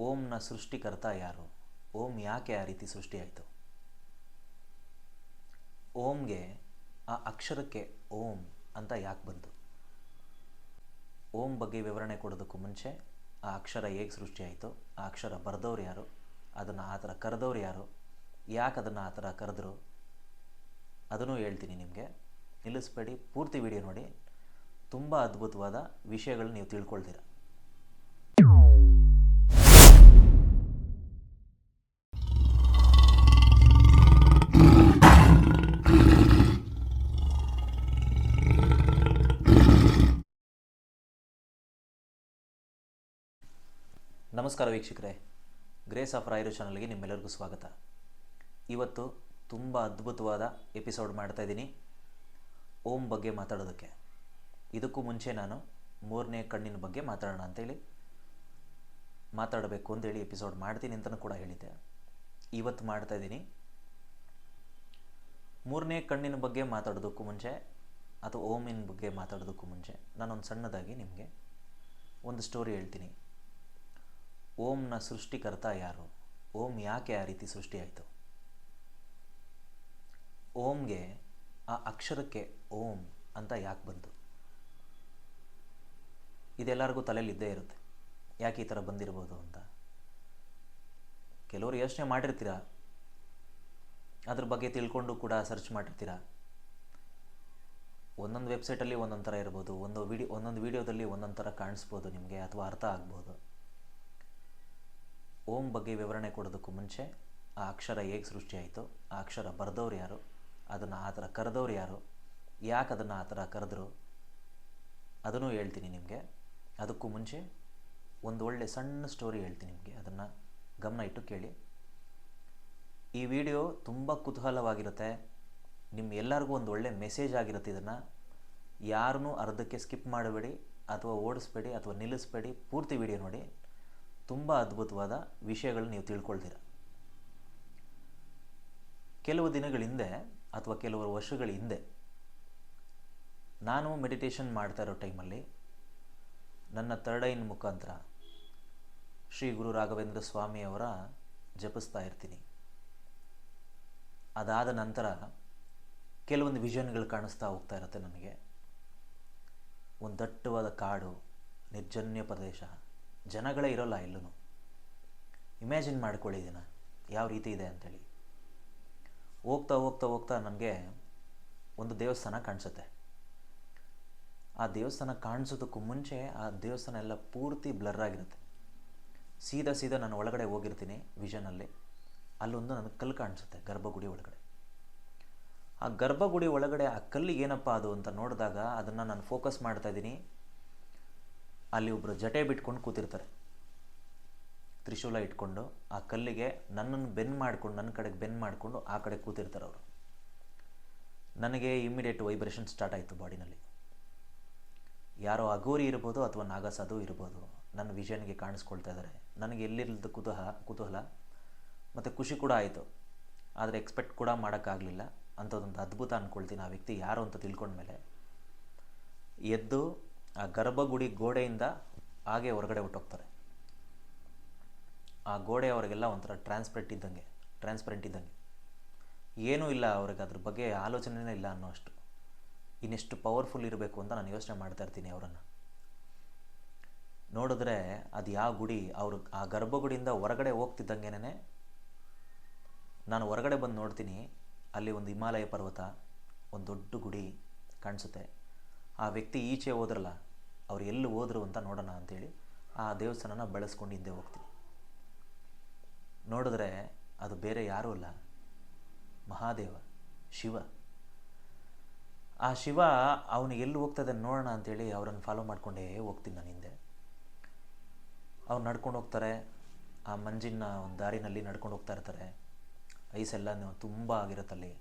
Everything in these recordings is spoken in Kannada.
ಓಂನ ಸೃಷ್ಟಿಕರ್ತ ಯಾರು? ಓಂ ಯಾಕೆ ಆ ರೀತಿ ಸೃಷ್ಟಿಯಾಯಿತು? ಓಂಗೆ ಆ ಅಕ್ಷರಕ್ಕೆ ಓಂ ಅಂತ ಯಾಕೆ ಬಂತು? ಓಂ ಬಗ್ಗೆ ವಿವರಣೆ ಕೊಡೋದಕ್ಕೂ ಮುಂಚೆ ಆ ಅಕ್ಷರ ಹೇಗೆ ಸೃಷ್ಟಿಯಾಯಿತು? ಆ ಅಕ್ಷರ ಬರೆದವ್ರು ಯಾರು? ಅದನ್ನು ಆ ಥರ ಕರೆದವ್ರು ಯಾರು? ಯಾಕೆ ಅದನ್ನು ಆ ಥರ ಕರೆದ್ರು? ಅದನ್ನು ಹೇಳ್ತೀನಿ ನಿಮಗೆ. ನಿಲ್ಲಿಸ್ಬೇಡಿ. ಪೂರ್ತಿ ವಿಡಿಯೋ ನೋಡಿ. ತುಂಬ ಅದ್ಭುತವಾದ ವಿಷಯಗಳನ್ನ ನೀವು ತಿಳ್ಕೊಳ್ತೀರ. ನಮಸ್ಕಾರ ವೀಕ್ಷಕರೇ ಗ್ರೇಸ್ ಆಫ್ ರಾಯರು ಚಾನಲ್ಗೆ ನಿಮ್ಮೆಲ್ಲರಿಗೂ ಸ್ವಾಗತ. ಇವತ್ತು ತುಂಬ ಅದ್ಭುತವಾದ ಎಪಿಸೋಡ್ ಮಾಡ್ತಾ ಇದ್ದೀನಿ. ಓಂ ಬಗ್ಗೆ ಮಾತಾಡೋದಕ್ಕೆ. ಇದಕ್ಕೂ ಮುಂಚೆ ನಾನು ಮೂರನೇ ಕಣ್ಣಿನ ಬಗ್ಗೆ ಮಾತಾಡೋಣ ಅಂತೇಳಿ ಮಾತಾಡಬೇಕು ಅಂತೇಳಿ ಎಪಿಸೋಡ್ ಮಾಡ್ತೀನಿ ಅಂತಲೂ ಕೂಡ ಹೇಳಿದ್ದೆ. ಇವತ್ತು ಮಾಡ್ತಾ ಇದ್ದೀನಿ. ಮೂರನೇ ಕಣ್ಣಿನ ಬಗ್ಗೆ ಮಾತಾಡೋದಕ್ಕೂ ಮುಂಚೆ ಅಥವಾ ಓಮಿನ ಬಗ್ಗೆ ಮಾತಾಡೋದಕ್ಕೂ ಮುಂಚೆ ನಾನೊಂದು ಸಣ್ಣದಾಗಿ ನಿಮಗೆ ಒಂದು ಸ್ಟೋರಿ ಹೇಳ್ತೀನಿ. ಓಂನ ಸೃಷ್ಟಿಕರ್ತ ಯಾರು? ಓಂ ಯಾಕೆ ಆ ರೀತಿ ಸೃಷ್ಟಿಯಾಯಿತು? ಓಂಗೆ ಆ ಅಕ್ಷರಕ್ಕೆ ಓಂ ಅಂತ ಯಾಕೆ ಬಂತು? ಇದೆಲ್ಲರಿಗೂ ತಲೆಯಲ್ಲಿ ಇದ್ದೇ ಇರುತ್ತೆ. ಯಾಕೆ ಈ ಥರ ಬಂದಿರ್ಬೋದು ಅಂತ? ಕೆಲವರು ಯೋಚನೆ ಮಾಡಿರ್ತೀರ? ಅದ್ರ ಬಗ್ಗೆ ತಿಳ್ಕೊಂಡು ಕೂಡ ಸರ್ಚ್ ಮಾಡಿರ್ತೀರ? ಒಂದೊಂದು ವೆಬ್ಸೈಟಲ್ಲಿ ಒಂದೊಂದು ಥರ ಇರ್ಬೋದು, ಒಂದು ವಿಡಿಯೋ ಒಂದೊಂದು ವಿಡಿಯೋದಲ್ಲಿ ಒಂದೊಂದು ಥರ ಕಾಣಿಸ್ಬೋದು ನಿಮಗೆ ಅಥವಾ ಅರ್ಥ ಆಗ್ಬೋದು. ಓಂ ಬಗ್ಗೆ ವಿವರಣೆ ಕೊಡೋದಕ್ಕೂ ಮುಂಚೆ ಆ ಅಕ್ಷರ ಹೇಗೆ ಸೃಷ್ಟಿಯಾಯಿತು ಆ ಅಕ್ಷರ ಬರೆದವ್ರು ಯಾರು, ಅದನ್ನು ಆ ಥರ ಕರೆದವ್ರು ಯಾರು, ಯಾಕೆ ಅದನ್ನು ಆ ಥರ ಕರೆದ್ರು, ಅದನ್ನು ಹೇಳ್ತೀನಿ ನಿಮಗೆ. ಅದಕ್ಕೂ ಮುಂಚೆ ಒಂದು ಒಳ್ಳೆ ಸಣ್ಣ ಸ್ಟೋರಿ ಹೇಳ್ತೀನಿ ನಿಮಗೆ, ಅದನ್ನು ಗಮನ ಇಟ್ಟು ಕೇಳಿ. ಈ ವಿಡಿಯೋ ತುಂಬ ಕುತೂಹಲವಾಗಿರುತ್ತೆ ನಿಮ್ಮ ಎಲ್ಲರಿಗೂ ಒಂದು ಒಳ್ಳೆ ಮೆಸೇಜ್ ಆಗಿರುತ್ತೆ ಇದನ್ನು. ಯಾರನ್ನೂ ಅರ್ಧಕ್ಕೆ ಸ್ಕಿಪ್ ಮಾಡಬೇಡಿ, ಅಥವಾ ಓಡಿಸ್ಬೇಡಿ, ಅಥವಾ ನಿಲ್ಲಿಸ್ಬೇಡಿ, ಪೂರ್ತಿ ವಿಡಿಯೋ ನೋಡಿ. ತುಂಬ ಅದ್ಭುತವಾದ ವಿಷಯಗಳು ನೀವು ತಿಳ್ಕೊಳ್ತೀರ. ಕೆಲವು ದಿನಗಳ ಹಿಂದೆ ಅಥವಾ ಕೆಲವರು ವರ್ಷಗಳ ಹಿಂದೆ ನಾನು ಮೆಡಿಟೇಷನ್ ಮಾಡ್ತಾ ಇರೋ ಟೈಮಲ್ಲಿ ನನ್ನ ಥರ್ಡ್ ಐನ್ ಮುಖಾಂತರ ಶ್ರೀ ಗುರು ರಾಘವೇಂದ್ರ ಸ್ವಾಮಿಯವರ ಜಪಿಸ್ತಾ ಇರ್ತೀನಿ. ಅದಾದ ನಂತರ ಕೆಲವೊಂದು ವಿಷನ್ಗಳು ಕಾಣಿಸ್ತಾ ಹೋಗ್ತಾ ಇರುತ್ತೆ ನನಗೆ ಒಂದು ದಟ್ಟವಾದ ಕಾಡು, ನಿರ್ಜನ್ಯ ಪ್ರದೇಶ. ಜನಗಳೇ ಇರೋಲ್ಲ ಎಲ್ಲೂ ಇಮ್ಯಾಜಿನ್ ಮಾಡ್ಕೊಳ್ಳಿ ಇದನ್ನು ಯಾವ ರೀತಿ ಇದೆ ಅಂತೇಳಿ. ಹೋಗ್ತಾ ಹೋಗ್ತಾ ಹೋಗ್ತಾ ನನಗೆ ಒಂದು ದೇವಸ್ಥಾನ ಕಾಣಿಸುತ್ತೆ. ಆ ದೇವಸ್ಥಾನ ಕಾಣಿಸೋದಕ್ಕೂ ಮುಂಚೆ ಆ ದೇವಸ್ಥಾನ ಎಲ್ಲ ಪೂರ್ತಿ ಬ್ಲರ್ ಆಗಿರುತ್ತೆ. ಸೀದಾ ಸೀದಾ ನಾನು ಒಳಗಡೆ ಹೋಗಿರ್ತೀನಿ ವಿಷನಲ್ಲಿ ಅಲ್ಲೊಂದು ನನಗೆ ಕಲ್ಲು ಕಾಣಿಸುತ್ತೆ ಗರ್ಭಗುಡಿ ಒಳಗಡೆ. ಆ ಗರ್ಭಗುಡಿ ಒಳಗಡೆ ಆ ಕಲ್ಲಿಗೆ ಏನಪ್ಪ ಅದು ಅಂತ ನೋಡಿದಾಗ ಅದನ್ನು ನಾನು ಫೋಕಸ್ ಮಾಡ್ತಾ ಇದ್ದೀನಿ. ಅಲ್ಲಿ ಒಬ್ಬರು ಜಟೆ ಬಿಟ್ಕೊಂಡು ಕೂತಿರ್ತಾರೆ. ತ್ರಿಶೂಲ ಇಟ್ಕೊಂಡು ಆ ಕಲ್ಲಿಗೆ ನನ್ನನ್ನು ಬೆನ್ ಮಾಡಿಕೊಂಡು, ನನ್ನ ಕಡೆಗೆ ಬೆನ್ ಮಾಡಿಕೊಂಡು ಆ ಕಡೆ ಕೂತಿರ್ತಾರೆ ಅವರು. ನನಗೆ ಇಮ್ಮಿಡಿಯೇಟ್ ವೈಬ್ರೇಷನ್ ಸ್ಟಾರ್ಟ್ ಆಯಿತು ಬಾಡಿನಲ್ಲಿ. ಯಾರೋ ಅಗೋರಿ ಇರ್ಬೋದು ಅಥವಾ ನಾಗಸಾಧು ಇರ್ಬೋದು, ನನ್ನ ವಿಷನ್ಗೆ ಕಾಣಿಸ್ಕೊಳ್ತಾ ಇದ್ದಾರೆ. ನನಗೆ ಎಲ್ಲಿಲ್ಲದ ಕುತೂಹ ಕುತೂಹಲ ಮತ್ತು ಖುಷಿ ಕೂಡ ಆಯಿತು. ಆದರೆ ಎಕ್ಸ್ಪೆಕ್ಟ್ ಕೂಡ ಮಾಡೋಕ್ಕಾಗಲಿಲ್ಲ. ಅಂಥದ್ದೊಂದು ಅದ್ಭುತ ಅಂದ್ಕೊಳ್ತೀನಿ ಆ ವ್ಯಕ್ತಿ ಯಾರು ಅಂತ ತಿಳ್ಕೊಂಡ್ಮೇಲೆ. ಎದ್ದು ಆ ಗರ್ಭಗುಡಿ ಗೋಡೆಯಿಂದ ಹಾಗೆ ಹೊರಗಡೆ ಹೊಟ್ಟೋಗ್ತಾರೆ. ಆ ಗೋಡೆ ಅವರಿಗೆಲ್ಲ ಒಂಥರ ಟ್ರಾನ್ಸ್ಪರೆಂಟ್ ಇದ್ದಂಗೆ ಟ್ರಾನ್ಸ್ಪರೆಂಟ್ ಇದ್ದಂಗೆ. ಏನೂ ಇಲ್ಲ ಅವ್ರಿಗೆ ಅದ್ರ ಬಗ್ಗೆ ಆಲೋಚನೆನೇ ಇಲ್ಲ ಅನ್ನೋಷ್ಟು ಇನ್ನೆಷ್ಟು ಪವರ್ಫುಲ್ ಇರಬೇಕು ಅಂತ ನಾನು ಯೋಚನೆ ಮಾಡ್ತಾ ಇರ್ತೀನಿ ಅವರನ್ನು. ನೋಡಿದ್ರೆ ಅದು ಯಾವ ಗುಡಿ, ಅವರು ಆ ಗರ್ಭಗುಡಿಯಿಂದ ಹೊರಗಡೆ ಹೋಗ್ತಿದ್ದಂಗೆನೇ ನಾನು ಹೊರಗಡೆ ಬಂದು ನೋಡ್ತೀನಿ, ಅಲ್ಲಿ ಒಂದು ಹಿಮಾಲಯ ಪರ್ವತ, ಒಂದು ದೊಡ್ಡ ಗುಡಿ ಕಾಣಿಸುತ್ತೆ. ಆ ವ್ಯಕ್ತಿ ಈಚೆ ಹೋದ್ರಲ್ಲ, ಅವ್ರು ಎಲ್ಲಿ ಹೋದರು ಅಂತ ನೋಡೋಣ ಅಂಥೇಳಿ ಆ ದೇವಸ್ಥಾನನ ಬೆಳೆಸ್ಕೊಂಡು ಹಿಂದೆ ಹೋಗ್ತೀನಿ. ನೋಡಿದ್ರೆ ಅದು ಬೇರೆ ಯಾರೂ ಅಲ್ಲ, ಮಹಾದೇವ, ಶಿವ. ಆ ಶಿವ ಅವನು ಎಲ್ಲಿ ಹೋಗ್ತದೆ ನೋಡೋಣ ಅಂಥೇಳಿ ಅವರನ್ನು ಫಾಲೋ ಮಾಡಿಕೊಂಡೇ ಹೋಗ್ತೀನಿ ನಾನು ಹಿಂದೆ. ಅವ್ರು ನಡ್ಕೊಂಡು ಹೋಗ್ತಾರೆ, ಆ ಮಂಜಿನ ಒಂದು ದಾರಿನಲ್ಲಿ ನಡ್ಕೊಂಡು ಹೋಗ್ತಾ ಇರ್ತಾರೆ. ಐಸೆಲ್ಲ ತುಂಬ ಆಗಿರುತ್ತಲ್ಲಿ.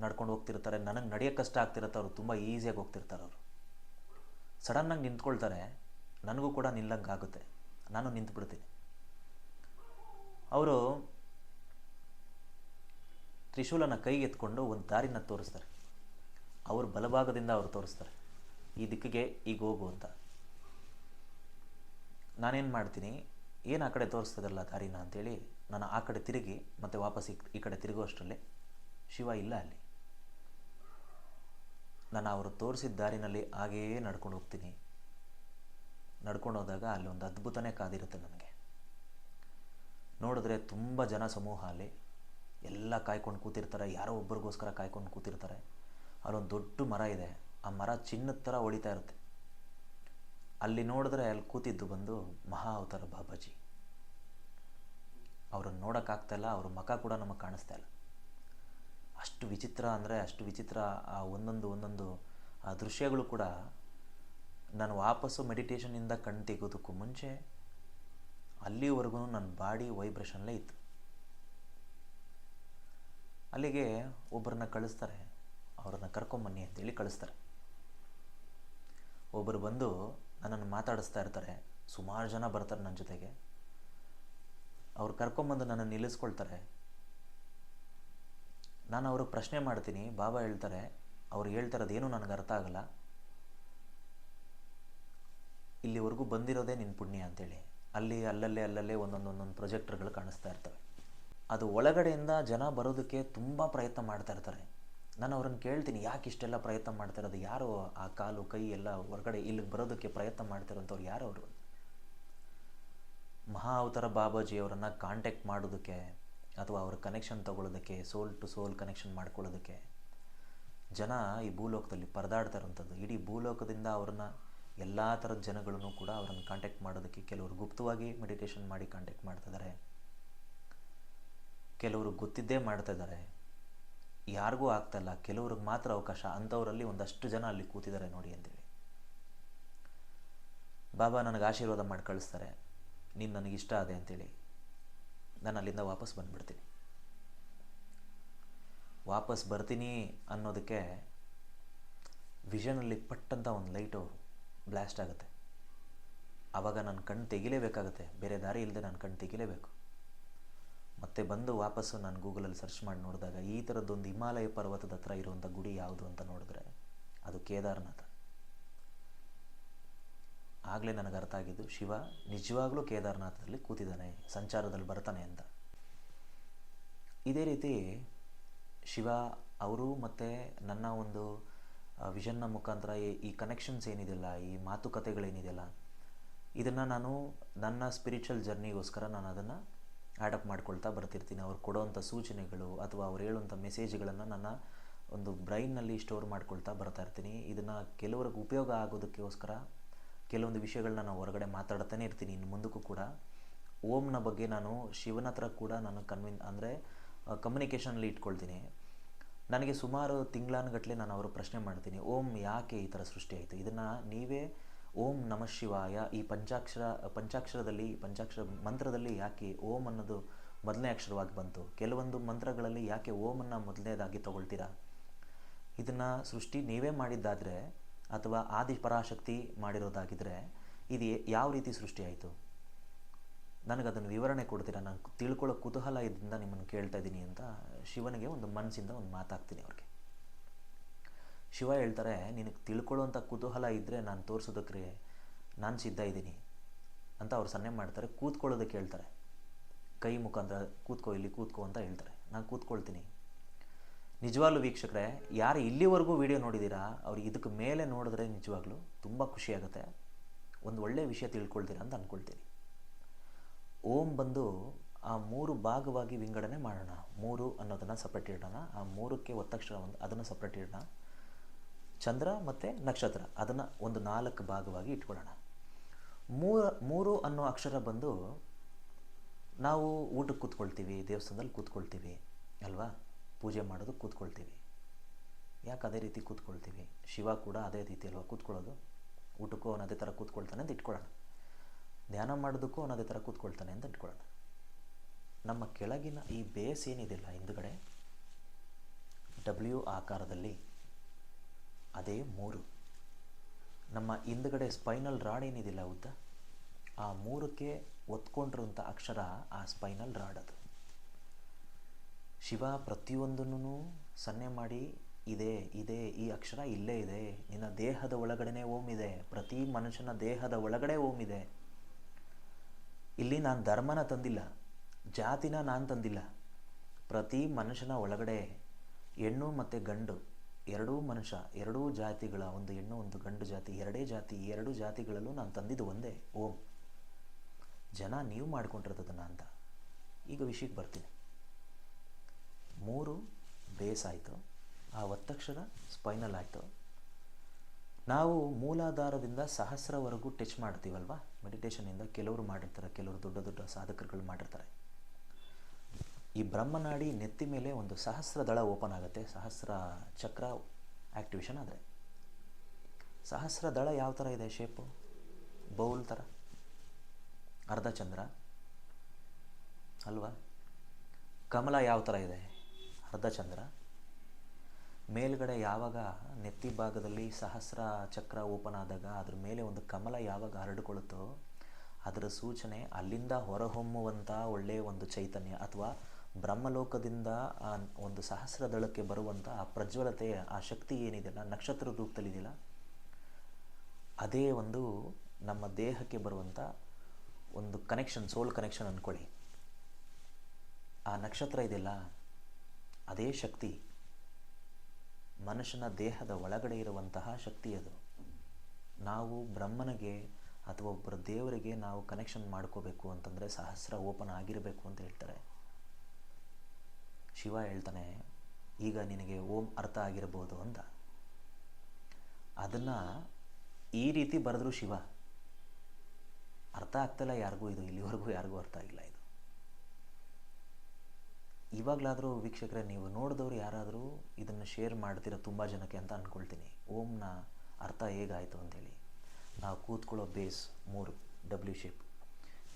ನಡ್ಕೊಂಡು ಹೋಗ್ತಿರ್ತಾರೆ. ನನಗೆ ನಡೆಯೋಕ್ಕೆ ಕಷ್ಟ ಆಗ್ತಿರತ್ತೆ ಅವರು. ತುಂಬ ಈಸಿಯಾಗಿ ಹೋಗ್ತಿರ್ತಾರೆ ಅವರು. ಸಡನ್ನಾಗಿ ನಿಂತ್ಕೊಳ್ತಾರೆ. ನನಗೂ ಕೂಡ ನಿಲ್ಲಂಗೆ ಆಗುತ್ತೆ. ನಾನು ನಿಂತುಬಿಡ್ತೀನಿ. ಅವರು ತ್ರಿಶೂಲನ ಕೈಗೆ ಎತ್ಕೊಂಡು ಒಂದು ದಾರಿನ ತೋರಿಸ್ತಾರೆ. ಅವ್ರ ಬಲಭಾಗದಿಂದ ಅವರು ತೋರಿಸ್ತಾರೆ. ಈ ದಿಕ್ಕಿಗೆ ಈಗ ಹೋಗು ಅಂತ. ನಾನೇನು ಮಾಡ್ತೀನಿ? ಏನು ಆ ಕಡೆ ತೋರಿಸ್ತದಲ್ಲ ದಾರಿನ ಅಂತೇಳಿ, ನಾನು ಆ ಕಡೆ ತಿರುಗಿ ಮತ್ತೆ ವಾಪಸ್ ಈ ಈ ಕಡೆ ತಿರುಗುವಷ್ಟರಲ್ಲಿ ಶಿವ ಇಲ್ಲ ಅಲ್ಲಿ. ನಾನು ಅವರು ತೋರಿಸಿದ ದಾರಿನಲ್ಲಿ ಹಾಗೆಯೇ ನಡ್ಕೊಂಡು ಹೋಗ್ತೀನಿ. ನಡ್ಕೊಂಡು ಹೋದಾಗ ಅಲ್ಲಿ ಒಂದು ಅದ್ಭುತನೇ ಕಾದಿರುತ್ತೆ ನನಗೆ. ನೋಡಿದ್ರೆ ತುಂಬ ಜನ ಸಮೂಹ ಅಲ್ಲಿ. ಎಲ್ಲ ಕಾಯ್ಕೊಂಡು ಕೂತಿರ್ತಾರೆ. ಯಾರೋ ಒಬ್ಬರಿಗೋಸ್ಕರ ಕಾಯ್ಕೊಂಡು ಕೂತಿರ್ತಾರೆ. ಅಲ್ಲೊಂದು ದೊಡ್ಡ ಮರ ಇದೆ. ಆ ಮರ ಚಿನ್ನದ ಥರ ಹೊಳಿತಾ ಇರುತ್ತೆ. ಅಲ್ಲಿ ನೋಡಿದ್ರೆ ಅಲ್ಲಿ ಕೂತಿದ್ದು ಬಂದು ಮಹಾ ಅವತಾರ ಬಾಬಾಜಿ. ಅವ್ರನ್ನ ನೋಡೋಕ್ಕಾಗ್ತಾಯಿಲ್ಲ ಅವ್ರ ಮಖ ಕೂಡ ನಮಗೆ ಕಾಣಿಸ್ತಾ ಇಲ್ಲ. ಅಷ್ಟು ವಿಚಿತ್ರ ಅಂದರೆ ಅಷ್ಟು ವಿಚಿತ್ರ ಆ ಒಂದೊಂದು ಒಂದೊಂದು ಆ ದೃಶ್ಯಗಳು ಕೂಡ ನಾನು ವಾಪಸ್ಸು ಮೆಡಿಟೇಷನಿಂದ ಕಣ್ಣು ತೆಗೋದಕ್ಕೂ ಮುಂಚೆ ಅಲ್ಲಿವರೆಗೂ ನನ್ನ ಬಾಡಿ ವೈಬ್ರೇಷನ್ಲೇ ಇತ್ತು. ಅಲ್ಲಿಗೆ ಒಬ್ಬರನ್ನ ಕಳಿಸ್ತಾರೆ, ಅವ್ರನ್ನ ಕರ್ಕೊಂಬನ್ನಿ ಅಂತೇಳಿ ಕಳಿಸ್ತಾರೆ. ಒಬ್ಬರು ಬಂದು ನನ್ನನ್ನು ಮಾತಾಡಿಸ್ತಾ ಇರ್ತಾರೆ, ಸುಮಾರು ಜನ ಬರ್ತಾರೆ ನನ್ನ ಜೊತೆಗೆ. ಅವ್ರು ಕರ್ಕೊಂಬಂದು ನನ್ನನ್ನು ನಿಲ್ಲಿಸ್ಕೊಳ್ತಾರೆ. ನಾನು ಅವ್ರಿಗೆ ಪ್ರಶ್ನೆ ಮಾಡ್ತೀನಿ. ಬಾಬಾ ಹೇಳ್ತಾರೆ, ಅವ್ರು ಹೇಳ್ತಾರದೇನು ನನಗೆ ಅರ್ಥ ಆಗಲ್ಲ. ಇಲ್ಲಿವರೆಗೂ ಬಂದಿರೋದೇ ನಿನ್ನ ಪುಣ್ಯ ಅಂತೇಳಿ. ಅಲ್ಲಿ, ಅಲ್ಲಲ್ಲೇ ಅಲ್ಲಲ್ಲೇ ಒಂದೊಂದು ಒಂದೊಂದು ಪ್ರೊಜೆಕ್ಟರ್ಗಳು ಕಾಣಿಸ್ತಾ ಇರ್ತವೆ. ಅದು ಒಳಗಡೆಯಿಂದ ಜನ ಬರೋದಕ್ಕೆ ತುಂಬ ಪ್ರಯತ್ನ ಮಾಡ್ತಾ ಇರ್ತಾರೆ. ನಾನು ಅವ್ರನ್ನ ಕೇಳ್ತೀನಿ, ಯಾಕೆ ಇಷ್ಟೆಲ್ಲ ಪ್ರಯತ್ನ ಮಾಡ್ತಾ ಇರೋದು? ಯಾರು ಆ ಕಾಲು, ಕೈ ಎಲ್ಲ ಹೊರಗಡೆ ಇಲ್ಲಿಗೆ ಬರೋದಕ್ಕೆ ಪ್ರಯತ್ನ ಮಾಡ್ತಿರೋಂಥವ್ರು ಯಾರು ಅವರು? ಮಹಾ ಅವತಾರ ಬಾಬಾಜಿಯವರನ್ನು ಕಾಂಟ್ಯಾಕ್ಟ್ ಮಾಡೋದಕ್ಕೆ ಅಥವಾ ಅವ್ರ ಕನೆಕ್ಷನ್ ತಗೊಳ್ಳೋದಕ್ಕೆ ಸೋಲ್ ಟು ಸೋಲ್ ಕನೆಕ್ಷನ್ ಮಾಡ್ಕೊಳ್ಳೋದಕ್ಕೆ ಜನ ಈ ಭೂಲೋಕದಲ್ಲಿ ಪರದಾಡ್ತಾ ಇರುವಂಥದ್ದು. ಇಡೀ ಭೂಲೋಕದಿಂದ ಅವ್ರನ್ನ ಎಲ್ಲ ಥರದ ಜನಗಳನ್ನು ಕೂಡ ಅವರನ್ನು ಕಾಂಟ್ಯಾಕ್ಟ್ ಮಾಡೋದಕ್ಕೆ ಕೆಲವರು ಗುಪ್ತವಾಗಿ ಮೆಡಿಟೇಷನ್ ಮಾಡಿ ಕಾಂಟ್ಯಾಕ್ಟ್ ಮಾಡ್ತಿದ್ದಾರೆ ಕೆಲವರು ಗೊತ್ತಿದ್ದೇ ಮಾಡ್ತಾ ಇದ್ದಾರೆ ಯಾರಿಗೂ ಆಗ್ತಾಯಿಲ್ಲ ಕೆಲವ್ರಿಗೆ ಮಾತ್ರ ಅವಕಾಶ. ಅಂಥವರಲ್ಲಿ ಒಂದಷ್ಟು ಜನ ಅಲ್ಲಿ ಕೂತಿದ್ದಾರೆ ನೋಡಿ ಅಂತೇಳಿ. ಬಾಬಾ ನನಗೆ ಆಶೀರ್ವಾದ ಮಾಡಿ ಕಳಿಸ್ತಾರೆ ನೀನು ನನಗೆ ಇಷ್ಟ ಆದೆ ಅಂತೇಳಿ. ನಾನು ಅಲ್ಲಿಂದ ವಾಪಸ್ ಬಂದುಬಿಡ್ತೀನಿ. ವಾಪಸ್ ಬರ್ತೀನಿ ಅನ್ನೋದಕ್ಕೆ ವಿಷನಲ್ಲಿ ಪಟ್ಟಂತ ಒಂದು ಲೈಟು ಬ್ಲ್ಯಾಸ್ಟ್ ಆಗುತ್ತೆ. ಆವಾಗ ನನ್ನ ಕಣ್ಣು ತೆಗಿಲೇಬೇಕಾಗತ್ತೆ. ಬೇರೆ ದಾರಿ ಇಲ್ಲದೆ ನಾನು ಕಣ್ಣು ತೆಗಿಲೇಬೇಕು. ಮತ್ತೆ ಬಂದು ವಾಪಸ್ಸು ನಾನು ಗೂಗಲಲ್ಲಿ ಸರ್ಚ್ ಮಾಡಿ ನೋಡಿದಾಗ ಈ ಥರದ್ದೊಂದು ಹಿಮಾಲಯ ಪರ್ವತದ ಹತ್ರ ಇರುವಂಥ ಗುಡಿ ಯಾವುದು ಅಂತ ನೋಡಿದ್ರೆ ಅದು ಕೇದಾರನಾಥ. ಆಗಲೇ ನನಗೆ ಅರ್ಥ ಆಗಿದ್ದು ಶಿವ ನಿಜವಾಗ್ಲೂ ಕೇದಾರನಾಥದಲ್ಲಿ ಕೂತಿದ್ದಾನೆ, ಸಂಚಾರದಲ್ಲಿ ಬರ್ತಾನೆ ಅಂತ. ಇದೇ ರೀತಿ ಶಿವ, ಅವರು ಮತ್ತು ನನ್ನ ಒಂದು ವಿಷನ್ನ ಮುಖಾಂತರ ಈ ಕನೆಕ್ಷನ್ಸ್ ಏನಿದೆಯಲ್ಲ ಈ ಮಾತುಕತೆಗಳೇನಿದೆಯಲ್ಲ ಇದನ್ನು ನಾನು ನನ್ನ ಸ್ಪಿರಿಚುವಲ್ ಜರ್ನಿಗೋಸ್ಕರ ನಾನು ಅದನ್ನು ಆ್ಯಡಪ್ ಮಾಡ್ಕೊಳ್ತಾ ಬರ್ತಿರ್ತೀನಿ. ಅವ್ರು ಕೊಡೋವಂಥ ಸೂಚನೆಗಳು ಅಥವಾ ಅವ್ರು ಹೇಳುವಂಥ ಮೆಸೇಜ್ಗಳನ್ನು ನನ್ನ ಒಂದು ಬ್ರೈನ್ನಲ್ಲಿ ಸ್ಟೋರ್ ಮಾಡ್ಕೊಳ್ತಾ ಬರ್ತಾ ಇರ್ತೀನಿ. ಇದನ್ನು ಕೆಲವ್ರಿಗೆ ಉಪಯೋಗ ಆಗೋದಕ್ಕೋಸ್ಕರ ಕೆಲವೊಂದು ವಿಷಯಗಳನ್ನ ನಾನು ಹೊರಗಡೆ ಮಾತಾಡ್ತಾನೆ ಇರ್ತೀನಿ ಇನ್ನು ಮುಂದಕ್ಕೂ ಕೂಡ. ಓಮ್ನ ಬಗ್ಗೆ ನಾನು ಶಿವನ ಹತ್ರ ಕೂಡ ನಾನು ಕನ್ವಿನ್ ಅಂದರೆ ಕಮ್ಯುನಿಕೇಷನಲ್ಲಿ ಇಟ್ಕೊಳ್ತೀನಿ. ನನಗೆ ಸುಮಾರು ತಿಂಗಳಾನುಗಟ್ಟಲೆ ನಾನು ಅವರು ಪ್ರಶ್ನೆ ಮಾಡ್ತೀನಿ, ಓಂ ಯಾಕೆ ಈ ಥರ ಸೃಷ್ಟಿ ಆಯಿತು? ಇದನ್ನು ನೀವೇ ಓಂ ನಮಃ ಶಿವಾಯ ಈ ಪಂಚಾಕ್ಷರ, ಪಂಚಾಕ್ಷರದಲ್ಲಿ, ಪಂಚಾಕ್ಷರ ಮಂತ್ರದಲ್ಲಿ ಯಾಕೆ ಓಂ ಅನ್ನೋದು ಮೊದಲನೇ ಅಕ್ಷರವಾಗಿ ಬಂತು? ಕೆಲವೊಂದು ಮಂತ್ರಗಳಲ್ಲಿ ಯಾಕೆ ಓಮನ್ನು ಮೊದಲನೇದಾಗಿ ತಗೊಳ್ತೀರಾ? ಇದನ್ನು ಸೃಷ್ಟಿ ನೀವೇ ಮಾಡಿದ್ದಾದರೆ ಅಥವಾ ಆದಿ ಪರಾಶಕ್ತಿ ಮಾಡಿರೋದಾಗಿದ್ದರೆ ಇದು ಯಾವ ರೀತಿ ಸೃಷ್ಟಿಯಾಯಿತು? ನನಗದನ್ನು ವಿವರಣೆ ಕೊಡ್ತೀರಾ? ನಾನು ತಿಳ್ಕೊಳ್ಳೋ ಕುತೂಹಲ ಇದರಿಂದ ನಿಮ್ಮನ್ನು ಕೇಳ್ತಾ ಇದ್ದೀನಿ ಅಂತ ಶಿವನಿಗೆ ಒಂದು ಮನಸ್ಸಿಂದ ಒಂದು ಮಾತಾಗ್ತೀನಿ ಅವ್ರಿಗೆ. ಶಿವ ಹೇಳ್ತಾರೆ, ನಿನಗೆ ತಿಳ್ಕೊಳ್ಳೋವಂಥ ಕುತೂಹಲ ಇದ್ದರೆ ನಾನು ತೋರಿಸೋದಕ್ಕೆ ನಾನು ಸಿದ್ಧ ಇದ್ದೀನಿ ಅಂತ ಅವ್ರು ಸನ್ನೆ ಮಾಡ್ತಾರೆ. ಕೂತ್ಕೊಳ್ಳೋದಕ್ಕೆ ಹೇಳ್ತಾರೆ. ಕೈ ಮುಖಾಂತರ ಕೂತ್ಕೋ, ಇಲ್ಲಿ ಕೂತ್ಕೋ ಅಂತ ಹೇಳ್ತಾರೆ. ನಾನು ಕೂತ್ಕೊಳ್ತೀನಿ. ನಿಜವಾಗ್ಲೂ ವೀಕ್ಷಕರೇ, ಯಾರು ಇಲ್ಲಿವರೆಗೂ ವಿಡಿಯೋ ನೋಡಿದ್ದೀರಾ ಅವ್ರು ಇದಕ್ಕೆ ಮೇಲೆ ನೋಡಿದ್ರೆ ನಿಜವಾಗ್ಲೂ ತುಂಬ ಖುಷಿಯಾಗುತ್ತೆ ಒಂದು ಒಳ್ಳೆಯ ವಿಷಯ ತಿಳ್ಕೊಳ್ತೀರಾ ಅಂತ ಅಂದ್ಕೊಳ್ತೀನಿ ಓಂ ಬಂದು ಆ ಮೂರು ಭಾಗವಾಗಿ ವಿಂಗಡಣೆ ಮಾಡೋಣ. ಮೂರು ಅನ್ನೋದನ್ನು ಸಪ್ರೇಟ್ ಇಡೋಣ. ಆ ಮೂರಕ್ಕೆ ಒತ್ತಕ್ಷರ ಒಂದು ಅದನ್ನು ಸಪ್ರೇಟ್ ಇಡೋಣ. ಚಂದ್ರ ಮತ್ತು ನಕ್ಷತ್ರ. ಅದನ್ನು ಒಂದು ನಾಲ್ಕು ಭಾಗವಾಗಿ ಇಟ್ಕೊಳ್ಳೋಣ. ಮೂರು ಮೂರು ಅನ್ನೋ ಅಕ್ಷರ ಬಂದು ನಾವು ಊಟಕ್ಕೆ ಕೂತ್ಕೊಳ್ತೀವಿ, ದೇವಸ್ಥಾನದಲ್ಲಿ ಕೂತ್ಕೊಳ್ತೀವಿ, ಅಲ್ವಾ? ಪೂಜೆ ಮಾಡೋದು ಕೂತ್ಕೊಳ್ತೀವಿ. ಯಾಕೆ ಅದೇ ರೀತಿ ಕೂತ್ಕೊಳ್ತೀವಿ? ಶಿವ ಕೂಡ ಅದೇ ರೀತಿ ಕೂತ್ಕೊಳ್ಳೋದು? ಊಟಕ್ಕೂ ಅವನು ಅದೇ ಥರ ಕೂತ್ಕೊಳ್ತಾನೆ ಅಂತ ಇಟ್ಕೊಳ್ಳೋಣ ಧ್ಯಾನ ಮಾಡೋದಕ್ಕೂ ಅವನು ಅದೇ ಥರ ಕೂತ್ಕೊಳ್ತಾನೆ ಅಂತ ಇಟ್ಕೊಳ್ಳೋಣ ನಮ್ಮ ಕೆಳಗಿನ ಈ ಬೇಸ್ ಏನಿದೆಯಲ್ಲ ಹಿಂದುಗಡೆ ಡಬ್ಲ್ಯೂ ಆಕಾರದಲ್ಲಿ ಅದೇ ಮೂರು. ನಮ್ಮ ಹಿಂದುಗಡೆ ಸ್ಪೈನಲ್ ರಾಡ್ ಏನಿದಿಲ್ಲ ಉದ್ದ, ಆ ಮೂರಕ್ಕೆ ಒತ್ಕೊಂಡಿರುವಂಥ ಅಕ್ಷರ ಆ ಸ್ಪೈನಲ್ ರಾಡ್ ಅದು. ಶಿವ ಪ್ರತಿಯೊಂದನ್ನು ಸನ್ನೆ ಮಾಡಿ, ಇದೆ ಇದೆ, ಈ ಅಕ್ಷರ ಇಲ್ಲೇ ಇದೆ. ನಿನ್ನ ದೇಹದ ಒಳಗಡೆನೆ ಓಮ್ ಇದೆ. ಪ್ರತಿ ಮನುಷ್ಯನ ದೇಹದ ಒಳಗಡೆ ಓಮ್ ಇದೆ. ಇಲ್ಲಿ ನಾನು ಧರ್ಮನ ತಂದಿಲ್ಲ, ಜಾತಿನ ನಾನು ತಂದಿಲ್ಲ. ಪ್ರತಿ ಮನುಷ್ಯನ ಒಳಗಡೆ ಹೆಣ್ಣು ಮತ್ತು ಗಂಡು, ಎರಡೂ ಮನುಷ್ಯ, ಎರಡೂ ಜಾತಿಗಳ ಒಂದು ಹೆಣ್ಣು, ಒಂದು ಗಂಡು ಜಾತಿ, ಎರಡೇ ಜಾತಿ ಎರಡು ಜಾತಿಗಳಲ್ಲೂ ನಾನು ತಂದಿದ್ದು ಒಂದೇ, ಓಂ. ಜನ ನೀವು ಮಾಡ್ಕೊಂಡಿರೋದನ್ನ ಅಂತ. ಈಗ ವಿಷಯಕ್ಕೆ ಬರ್ತೀನಿ. ಮೂರು ಬೇಸ್ ಆಯಿತು. ಆ ಒತ್ತಕ್ಷರ ಸ್ಪೈನಲ್ ಆಯಿತು. ನಾವು ಮೂಲಾಧಾರದಿಂದ ಸಹಸ್ರವರೆಗೂ ಟಚ್ ಮಾಡ್ತೀವಲ್ವ? ಮೆಡಿಟೇಷನಿಂದ ಕೆಲವರು ಮಾಡಿರ್ತಾರೆ, ಕೆಲವರು ದೊಡ್ಡ ದೊಡ್ಡ ಸಾಧಕರುಗಳು ಮಾಡಿರ್ತಾರೆ. ಈ ಬ್ರಹ್ಮನಾಡಿ ನೆತ್ತಿ ಮೇಲೆ ಒಂದು ಸಹಸ್ರ ದಳ ಓಪನ್ ಆಗುತ್ತೆ, ಸಹಸ್ರ ಚಕ್ರ ಆ್ಯಕ್ಟಿವೇಶನ್ ಆದರೆ. ಸಹಸ್ರ ದಳ ಯಾವ ಥರ ಇದೆ ಶೇಪು ಬೌಲ್ ಥರ ಅರ್ಧ ಚಂದ್ರ ಅಲ್ವಾ? ಕಮಲ ಯಾವ ಥರ ಇದೆ? ಅರ್ಧ ಚಂದ್ರ ಮೇಲ್ಗಡೆ ಯಾವಾಗ ನೆತ್ತಿ ಭಾಗದಲ್ಲಿ ಸಹಸ್ರ ಚಕ್ರ ಓಪನ್ ಆದಾಗ ಅದ್ರ ಮೇಲೆ ಒಂದು ಕಮಲ ಯಾವಾಗ ಹರಡಿಕೊಳ್ಳುತ್ತೋ ಅದರ ಸೂಚನೆ ಅಲ್ಲಿಂದ ಹೊರಹೊಮ್ಮುವಂಥ ಒಳ್ಳೆಯ ಒಂದು ಚೈತನ್ಯ ಅಥವಾ ಬ್ರಹ್ಮಲೋಕದಿಂದ ಒಂದು ಸಹಸ್ರ ದಳಕ್ಕೆ ಬರುವಂಥ ಆ ಪ್ರಜ್ವಲತೆಯ, ಆ ಶಕ್ತಿ ಏನಿದೆಯಲ್ಲ ನಕ್ಷತ್ರ ರೂಪದಲ್ಲಿದೆಯಲ್ಲ ಅದೇ ಒಂದು ನಮ್ಮ ದೇಹಕ್ಕೆ ಬರುವಂಥ ಒಂದು ಕನೆಕ್ಷನ್ ಸೋಲ್ ಕನೆಕ್ಷನ್ ಅಂದ್ಕೊಳ್ಳಿ ಆ ನಕ್ಷತ್ರ ಇದೆಯಲ್ಲ ಅದೇ ಶಕ್ತಿ ಮನುಷ್ಯನ ದೇಹದ ಒಳಗಡೆ ಇರುವಂತಹ ಶಕ್ತಿ ಅದು. ನಾವು ಬ್ರಹ್ಮನಿಗೆ ಅಥವಾ ಒಬ್ಬರ ದೇವರಿಗೆ ನಾವು ಕನೆಕ್ಷನ್ ಮಾಡ್ಕೋಬೇಕು ಅಂತಂದರೆ ಸಹಸ್ರ ಓಪನ್ ಆಗಿರಬೇಕು ಅಂತ ಹೇಳ್ತಾರೆ. ಶಿವ ಹೇಳ್ತಾನೆ, ಈಗ ನಿನಗೆ ಓಂ ಅರ್ಥ ಆಗಿರಬಹುದು ಅಂತ ಅದನ್ನು ಈ ರೀತಿ ಬರೆದ್ರು ಶಿವ. ಅರ್ಥ ಆಗ್ತಿಲ್ಲ ಯಾರಿಗೂ ಇದು ಇಲ್ಲಿವರೆಗೂ ಯಾರಿಗೂ ಅರ್ಥ ಆಗಿಲ್ಲ ಇದು. ಇವಾಗಲಾದರೂ ವೀಕ್ಷಕರೇ, ನೀವು ನೋಡಿದವರು ಯಾರಾದರೂ ಇದನ್ನು ಶೇರ್ ಮಾಡ್ತೀರ ತುಂಬ ಜನಕ್ಕೆ ಅಂತ ಅಂದ್ಕೊಳ್ತೀನಿ ಓಮ್ನ ಅರ್ಥ ಹೇಗಾಯಿತು ಅಂತೇಳಿ ನಾವು ಕೂತ್ಕೊಳ್ಳೋ ಬೇಸ್ ಮೂರು ಡಬ್ಲ್ಯೂ ಶೇಪ್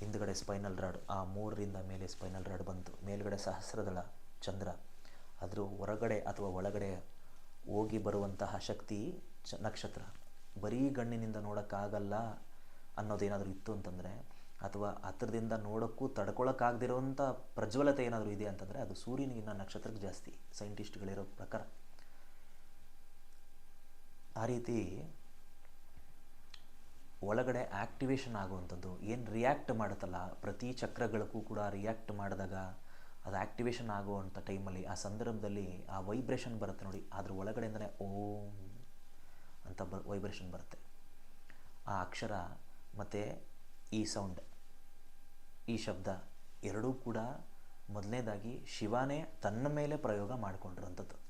ಹಿಂದ್ಗಡೆ ಸ್ಪೈನಲ್ ರಾಡ್ ಆ ಮೂರರಿಂದ ಮೇಲೆ ಸ್ಪೈನಲ್ ರಾಡ್ ಬಂತು. ಮೇಲ್ಗಡೆ ಸಹಸ್ರದಳ ಚಂದ್ರ. ಅದರ ಹೊರಗಡೆ ಅಥವಾ ಒಳಗಡೆ ಹೋಗಿ ಬರುವಂತಹ ಶಕ್ತಿ ಚ ನಕ್ಷತ್ರ. ಬರೀ ಗಣ್ಣಿನಿಂದ ನೋಡೋಕ್ಕಾಗಲ್ಲ ಅನ್ನೋದೇನಾದರೂ ಇತ್ತು ಅಂತಂದರೆ ಅಥವಾ ಹತ್ತಿರದಿಂದ ನೋಡೋಕ್ಕೂ ತಡ್ಕೊಳಕ್ಕಾಗದಿರೋಂಥ ಪ್ರಜ್ವಲತೆ ಏನಾದರೂ ಇದೆ ಅಂತಂದರೆ ಅದು ಸೂರ್ಯನಿಗಿನ್ನ ನಕ್ಷತ್ರಕ್ಕೆ ಜಾಸ್ತಿ, ಸೈಂಟಿಸ್ಟ್ಗಳಿರೋ ಪ್ರಕಾರ. ಆ ರೀತಿ ಒಳಗಡೆ ಆ್ಯಕ್ಟಿವೇಶನ್ ಆಗುವಂಥದ್ದು, ಏನು ರಿಯಾಕ್ಟ್ ಮಾಡುತ್ತಲ್ಲ, ಪ್ರತಿ ಚಕ್ರಗಳಿಗೂ ಕೂಡ ರಿಯಾಕ್ಟ್ ಮಾಡಿದಾಗ ಅದು ಆ್ಯಕ್ಟಿವೇಶನ್ ಆಗುವಂಥ ಟೈಮಲ್ಲಿ, ಆ ಸಂದರ್ಭದಲ್ಲಿ ಆ ವೈಬ್ರೇಷನ್ ಬರುತ್ತೆ ನೋಡಿ, ಅದ್ರ ಒಳಗಡೆಯಿಂದನೇ ಓಂ ಅಂತ ಬ, ವೈಬ್ರೇಷನ್ ಬರುತ್ತೆ. ಆ ಅಕ್ಷರ ಮತ್ತು ಈ ಸೌಂಡ್ ಈ ಶಬ್ದ ಎರಡೂ ಕೂಡ ಮೊದಲನೇದಾಗಿ ಶಿವನೇ ತನ್ನ ಮೇಲೆ ಪ್ರಯೋಗ ಮಾಡಿಕೊಂಡಿರೋಂಥದ್ದು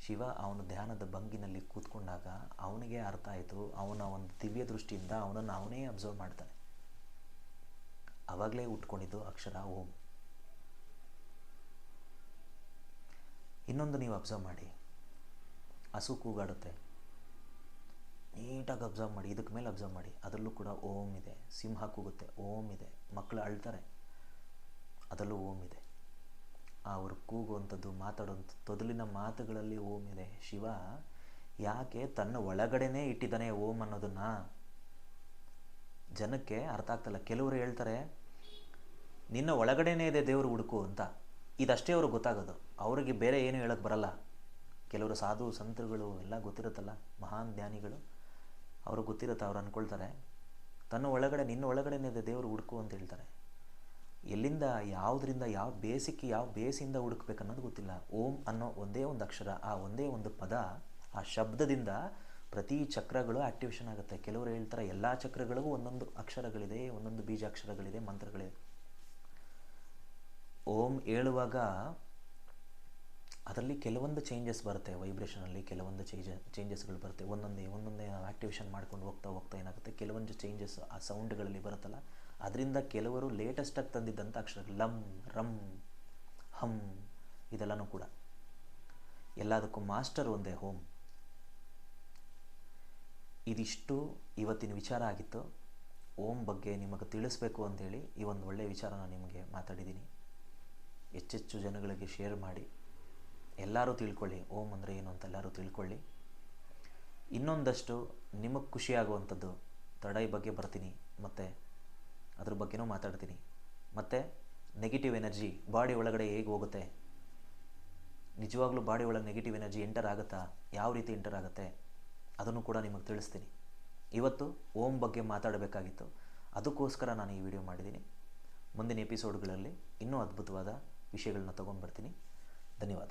ಶಿವ ಅವನು ಧ್ಯಾನದ ಭಂಗಿನಲ್ಲಿ ಕೂತ್ಕೊಂಡಾಗ ಅವನಿಗೆ ಅರ್ಥ ಆಯಿತು, ಅವನ ಒಂದು ದಿವ್ಯ ದೃಷ್ಟಿಯಿಂದ ಅವನನ್ನು ಅವನೇ ಅಬ್ಸರ್ವ್ ಮಾಡ್ತಾನೆ. ಅವಾಗಲೇ ಉಟ್ಕೊಂಡಿದ್ದು ಅಕ್ಷರ ಓಂ. ಇನ್ನೊಂದು ನೀವು ಅಬ್ಸರ್ವ್ ಮಾಡಿ. ಹಸು ಕೂಗಾಡುತ್ತೆ. ನೀಟಾಗಿ ಅಬ್ಸರ್ವ್ ಮಾಡಿ, ಇದಕ್ಕೆ ಮೇಲೆ ಅಬ್ಸರ್ವ್ ಮಾಡಿ. ಅದರಲ್ಲೂ ಕೂಡ ಓಂ ಇದೆ. ಸಿಂಹ ಕೂಗುತ್ತೆ. ಓಂ ಇದೆ. ಮಕ್ಕಳು ಅಳ್ತಾರೆ. ಅದರಲ್ಲೂ ಓಂ ಇದೆ. ಅವರು ಕೂಗುವಂಥದ್ದು ಮಾತಾಡುವಂಥ ತೊದಲಿನ ಮಾತುಗಳಲ್ಲಿ ಓಂ ಇದೆ. ಶಿವ, ಯಾಕೆ ತನ್ನ ಒಳಗಡೆನೇ ಇಟ್ಟಿದ್ದಾನೆ ಓಂ ಅನ್ನೋದನ್ನು? ಜನಕ್ಕೆ ಅರ್ಥ ಆಗ್ತಲ್ಲ. ಕೆಲವರು ಹೇಳ್ತಾರೆ, ನಿನ್ನ ಒಳಗಡೆನೇ ಇದೆ ದೇವರು ಹುಡುಕು ಅಂತ. ಇದಷ್ಟೇ ಅವ್ರಿಗೆ ಗೊತ್ತಾಗೋದು. ಅವರಿಗೆ ಬೇರೆ ಏನು ಹೇಳೋಕ್ಕೆ ಬರಲ್ಲ. ಕೆಲವರು ಸಾಧು ಸಂತರುಗಳು, ಎಲ್ಲ ಗೊತ್ತಿರುತ್ತಲ್ಲ, ಮಹಾನ್ ಜ್ಞಾನಿಗಳು. ಅವ್ರಿಗೆ ಗೊತ್ತಿರುತ್ತೆ, ಅವ್ರು ಅಂದ್ಕೊಳ್ತಾರೆ ತನ್ನ ಒಳಗಡೆ, ನಿನ್ನ ಒಳಗಡೆನೇ ಇದೆ ದೇವರು ಹುಡುಕು ಅಂತ ಹೇಳ್ತಾರೆ. ಎಲ್ಲಿಂದ, ಯಾವುದರಿಂದ, ಯಾವ ಬೇಸಿಕ್, ಯಾವ ಬೇಸಿಂದ ಹುಡುಕ್ಬೇಕು ಅನ್ನೋದು ಗೊತ್ತಿಲ್ಲ. ಓಂ ಅನ್ನೋ ಒಂದೇ ಒಂದು ಅಕ್ಷರ, ಆ ಒಂದೇ ಒಂದು ಪದ, ಆ ಶಬ್ದದಿಂದ ಪ್ರತಿ ಚಕ್ರಗಳು ಆ್ಯಕ್ಟಿವೇಶನ್ ಆಗುತ್ತೆ. ಕೆಲವರು ಹೇಳ್ತಾರೆ, ಎಲ್ಲ ಚಕ್ರಗಳಿಗೂ ಒಂದೊಂದು ಅಕ್ಷರಗಳಿದೆ, ಒಂದೊಂದು ಬೀಜಾಕ್ಷರಗಳಿದೆ, ಮಂತ್ರಗಳಿದೆ. ಓಂ ಹೇಳುವಾಗ ಅದರಲ್ಲಿ ಕೆಲವೊಂದು ಚೇಂಜಸ್ ಬರುತ್ತೆ ವೈಬ್ರೇಷನಲ್ಲಿ ಕೆಲವೊಂದು ಚೇಂಜ ಚೇಂಜಸ್ಗಳು ಬರುತ್ತೆ. ಒಂದೊಂದೇ ಒಂದೊಂದೇ ನಾವು ಆ್ಯಕ್ಟಿವೇಶನ್ ಮಾಡ್ಕೊಂಡು ಹೋಗ್ತಾ ಹೋಗ್ತಾ ಏನಾಗುತ್ತೆ? ಕೆಲವೊಂದು ಚೇಂಜಸ್ ಆ ಸೌಂಡ್ಗಳಲ್ಲಿ ಬರುತ್ತಲ್ಲ? ಅದರಿಂದ ಕೆಲವರು ಲೇಟೆಸ್ಟಾಗಿ ತಂದಿದ್ದಂಥ ಅಕ್ಷರಗಳು ಲಮ್ ರಮ್ ಹಮ್ ಇದೆಲ್ಲನೂ ಕೂಡ. ಎಲ್ಲದಕ್ಕೂ ಮಾಸ್ಟರ್ ಒಂದೇ ಹೋಮ್ ಇದಿಷ್ಟು ಇವತ್ತಿನ ವಿಚಾರ ಆಗಿತ್ತು. ಓಂ ಬಗ್ಗೆ ನಿಮಗೆ ತಿಳಿಸ್ಬೇಕು ಅಂಥೇಳಿ ಈ ಒಂದು ಒಳ್ಳೆಯ ವಿಚಾರನ ನಿಮಗೆ ಮಾತಾಡಿದ್ದೀನಿ. ಹೆಚ್ಚೆಚ್ಚು ಜನಗಳಿಗೆ ಶೇರ್ ಮಾಡಿ. ಎಲ್ಲರೂ ತಿಳ್ಕೊಳ್ಳಿ, ಓಂ ಅಂದರೆ ಏನು ಅಂತ ಎಲ್ಲರೂ ತಿಳ್ಕೊಳ್ಳಿ. ಇನ್ನೊಂದಷ್ಟು ನಿಮಗೆ ಖುಷಿಯಾಗುವಂಥದ್ದು ತಡೈ ಬಗ್ಗೆ ಬರ್ತೀನಿ, ಮತ್ತು ಅದ್ರ ಬಗ್ಗೆನೂ ಮಾತಾಡ್ತೀನಿ. ಮತ್ತು ನೆಗೆಟಿವ್ ಎನರ್ಜಿ ಬಾಡಿ ಒಳಗಡೆ ಹೇಗೆ ಹೋಗುತ್ತೆ? ನಿಜವಾಗ್ಲೂ ಬಾಡಿ ಒಳಗೆ ನೆಗೆಟಿವ್ ಎನರ್ಜಿ ಎಂಟರ್ ಆಗುತ್ತಾ? ಯಾವ ರೀತಿ ಎಂಟರ್ ಆಗುತ್ತೆ? ಅದನ್ನು ಕೂಡ ನಿಮಗೆ ತಿಳಿಸ್ತೀನಿ. ಇವತ್ತು ಓಂ ಬಗ್ಗೆ ಮಾತಾಡಬೇಕಾಗಿತ್ತು. ಅದಕ್ಕೋಸ್ಕರ ನಾನು ಈ ವಿಡಿಯೋ ಮಾಡಿದ್ದೀನಿ. ಮುಂದಿನ ಎಪಿಸೋಡ್ಗಳಲ್ಲಿ ಇನ್ನೂ ಅದ್ಭುತವಾದ ವಿಷಯಗಳನ್ನ ತೊಗೊಂಡು ಬರ್ತೀನಿ ಧನ್ಯವಾದ.